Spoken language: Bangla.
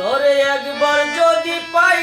তোরে একবার যদি পাই